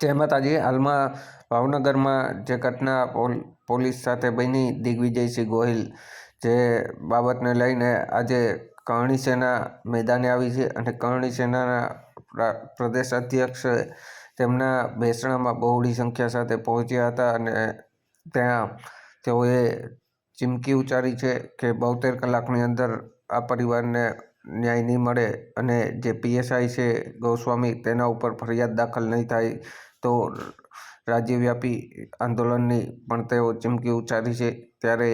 જય આજે હાલમાં ભાવનગરમાં જે ઘટના પોલ- પોલીસ સાથે બની દિગ્વિજયસિંહ ગોહિલ, જે બાબતને લઈને આજે કરણી સેના મેદાને આવી છે અને કરણી સેનાના પ્રદેશ અધ્યક્ષ તેમના બેસણામાં બહોળી સંખ્યા સાથે પહોંચ્યા હતા અને ત્યાં તેઓએ ચીમકી ઉચ્ચારી છે કે બોતેર કલાકની અંદર આ પરિવારને ન્યાય નહીં મળે અને જે પીએસઆઈ છે ગોસ્વામી તેના ઉપર ફરિયાદ દાખલ નહીં થાય, તો રાજ્યવ્યાપી આંદોલનની પણ તેઓ ચીમકી ઉચ્ચારી છે. ત્યારે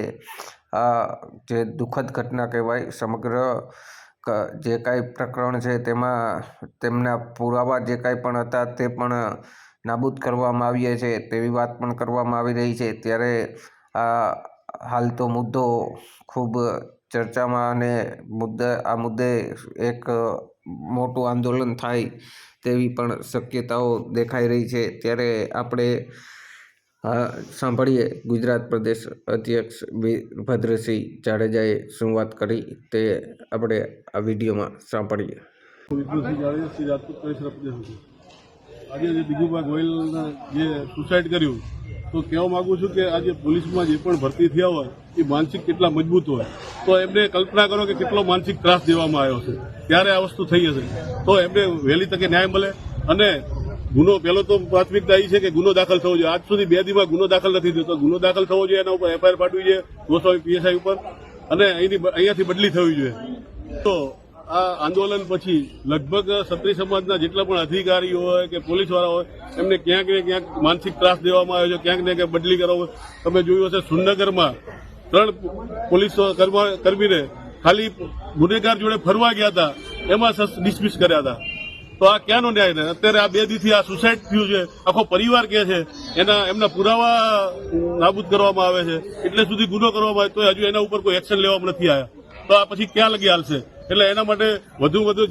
આ જે દુઃખદ ઘટના કહેવાય, સમગ્ર જે કાંઈ પ્રકરણ છે તેમાં તેમના પુરાવા જે કાંઈ પણ હતા તે પણ નાબૂદ કરવામાં આવ્યા છે, તેવી વાત પણ કરવામાં આવી રહી છે. ત્યારે આ હાલ તો મુદ્દો ખૂબ ચર્ચામાં અને મુદ્દા, આ મુદ્દે એક મોટું આંદોલન થાય તેવી પણ શક્યતાઓ દેખાઈ રહી છે ત્યારે આપણે સાંભળીએ ગુજરાત પ્રદેશ અધ્યક્ષ વીરભદ્રસિંહ જાડેજાએ શું વાત કરી તે આપણે આ વિડીયોમાં સાંભળીએ. આજે જે દિગુભાઈ ગોયલના જે સુસાઇડ કર્યું તો કહેવા માગું છું કે આજે પોલીસમાં જે પણ ભરતી થયા હોય, એ માનસિક કેટલા મજબૂત હોય. તો એમને કલ્પના કરો કે કેટલો માનસિક ત્રાસ દેવામાં આવ્યો છે. ત્યારે આ વસ્તુ થઈ હશે. તો એમને વહેલી તકે ન્યાય મળે અને ગુનો, પહેલો તો પ્રાથમિકતા એ છે કે ગુનો દાખલ થવો જોઈએ. આજ સુધી બે દીમાં ગુનો દાખલ નથી થયો. તો ગુનો દાખલ થવો જોઈએ, એના ઉપર એફઆઈઆર પાડવી જોઈએ, ગોસ્વામી પીએસઆઈ ઉપર. અને અહીંની અહીંયાથી બદલી થવી જોઈએ. તો આ આંદોલન પછી લગભગ ક્ષત્રિય સમાજના જેટલા પણ અધિકારીઓ હોય કે પોલીસવાળા હોય, એમને ક્યાંક ને ક્યાંક માનસિક ત્રાસ દેવામાં આવ્યો છે, ક્યાંક ને ક્યાંક બદલી કરવામાં તમે જોયું હશે સુરનગરમાં ત્રણ પોલીસ કર્મા- કર્મીને ખાલી ગુનેગાર જોડે ફરવા ગયા હતા, એમાં ડિસમિસ કર્યા હતા. તો આ ક્યાંનો ન્યાય ને અત્યારે આ બે દીથી આ સુસાઇડ થયું છે. આખો પરિવાર કે છે, એના, એમના પુરાવા નાબૂદ કરવામાં આવે છે. એટલે સુધી ગુનો કરવામાં આવે તો હજુ એના ઉપર કોઈ એક્શન લેવામાં નથી આવ્યા. તો આ પછી ક્યાં લગી હાલશે? એટલે એના માટે વધુ વધુ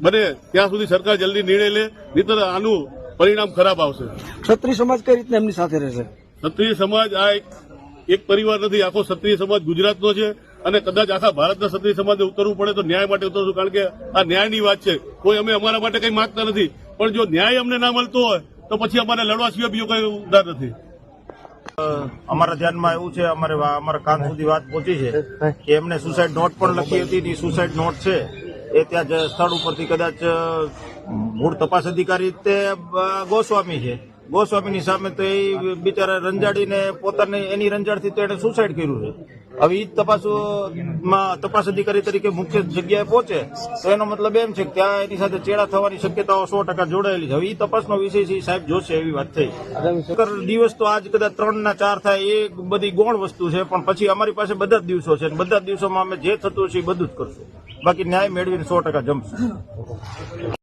બને ત્યાં સુધી સરકાર જલ્દી નિર્ણય લે નહીતર આનું પરિણામ ખરાબ આવશે. ક્ષત્રિય સમાજ કઈ રીતે એમની સાથે રહેશે? ક્ષત્રિય સમાજ આ એક એક પરિવાર નથી આખો ક્ષત્રિય સમાજ ગુજરાતનો છે અને કદાચ આખા ભારતના ક્ષત્રિય સમાજને ઉતરવું પડે તો ન્યાય માટે ઉતરશું કારણ કે આ ન્યાયની વાત છે. કોઈ અમે અમારા માટે કંઈ માંગતા નથી. પણ જો ન્યાય અમને ના મળતો હોય તો પછી અમારે લડવા સિવાય બીજો કંઈ ઉદાર નથી. અમારા ધ્યાનમાં એવું છે, અમારે અમારા કાન સુધી વાત પહોંચી છે કે એમને સુસાઇડ નોટ પણ લખી હતી ની સુસાઇડ નોટ છે. એ ત્યાં સ્થળ ઉપરથી કદાચ મૂળ તપાસ અધિકારી તે ગોસ્વામી છે. ગોસ્વામીની સામે તો એ બિચારા રંજાડીને પોતાની એની રંજાડથી તો એને સુસાઇડ કર્યું છે. હવે એ તપાસમાં તપાસ અધિકારી તરીકે મુખ્ય જગ્યાએ પહોંચે, તો એનો મતલબ એમ છે કે ત્યાં એની સાથે ચેડા થવાની શક્યતાઓ સો ટકા જોડાયેલી છે. હવે એ તપાસનો વિષય છે સાહેબ જોશે એવી વાત થઈ. દિવસ તો આજ કદાચ ત્રણ ના ચાર થાય, એ બધી ગૌણ વસ્તુ છે, પણ પછી અમારી પાસે બધા જ દિવસો છે બધા જ દિવસોમાં અમે જે થતું છે એ બધું જ કરશું. બાકી ન્યાય મેળવીને સો ટકા જમશું.